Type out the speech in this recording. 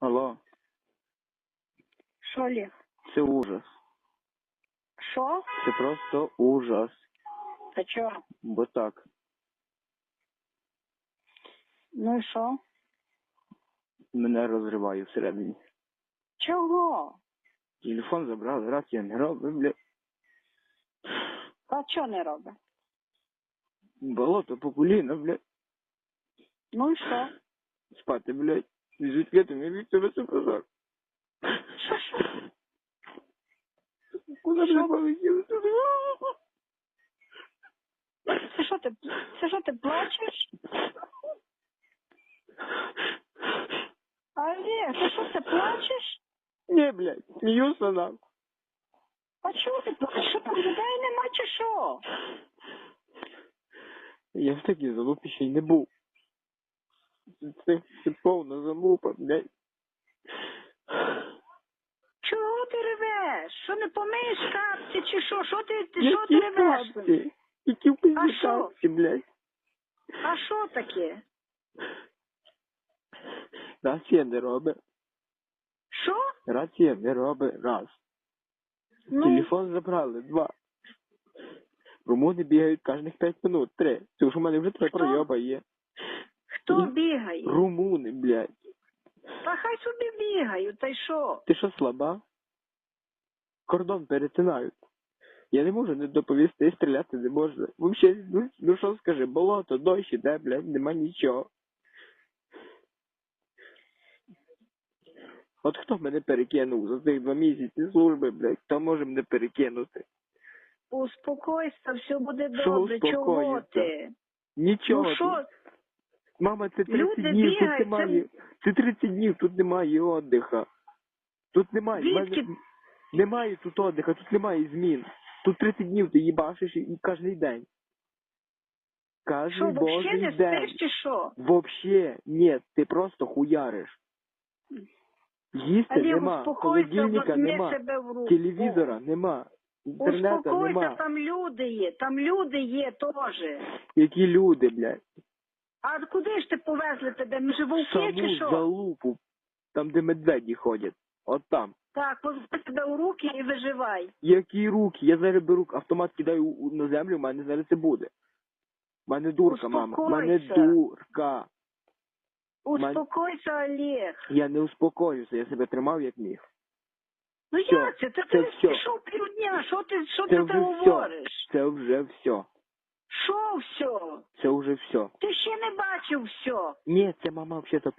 Алло, Що, Олег? це ужас. Що? Це просто ужас. Та чого? Бо так. Ну і що? Мене розриває всередині. Чого? Телефон забрали, раз я не роблю, бля. А чого не робить? Болото по коліна, бля. Ну і що? Спати, блядь. Тебе це позор? Що, що? Куди ти полетіли? Це що ти, це що ти плачеш? Олег, ти що ти плачеш? Ні, блядь, сміюся нам. А чого ти плачеш? Що там людей нема чи що? Я в такій залупі ще й не був. Це, це повна залупа, блядь. Чого ти ревеш? Що не помиєш капці чи що? Що ти, ти, що ти ревеш? капці? Які пизді капці, блядь. А що таке? Рація не робить. Що? Рація не робить. Раз. Ну, Телефон забрали. Два. Румуни бігають кожних п'ять минут. Три. Це ж у мене вже три пройоба є. Хто бігає? Румуни, блядь. Та хай собі бігають, та й що? Ти що слаба? Кордон перетинають. Я не можу не доповісти, стріляти не можна. Взагалі, ну, ну що скажи, болото, дощ іде, блядь, нема нічого. От хто мене перекинув за цих два місяці служби, блядь, хто може мене перекинути? Успокойся, все буде добре. Чого успокоїться? ти? Нічого. Ну що, Мама, це 30 Люди днів, тут бігають, немає. Це 30 днів, тут немає отдиха. Тут немає. в мене- Звідки? Немає тут отдиха, тут немає змін. Тут 30 днів ти їбашиш і, кожен день. Кожен що, взагалі божий не день. спиш чи що? Вообще, ні, ти просто хуяриш. Їсти Олег, нема, успокойся, холодильника возьми нема, себе в руку. телевізора нема, інтернету Успокойся, нема. там люди є, там люди є теж. Які люди, блядь. А куди ж ти повезли тебе? Ми же вовки чи Саму що? залупу, там, де медведі ходять. От там. Так, возьми себе в руки і виживай. Які руки? Я зараз беру автомат кидаю у- на землю, в мене зараз це буде. У мене дурка, мама. У мене Успокойся. дурка. Успокойся, Олег. Я не успокоюся, я себе тримав як міг. Ну Всьо, як це? Це це ти всьо. пішов півдня, що ти, що Це ти вже там все. говориш? Це вже все. Що все? Це вже все. Ти ще не бачив все. Ні, це мама взагалі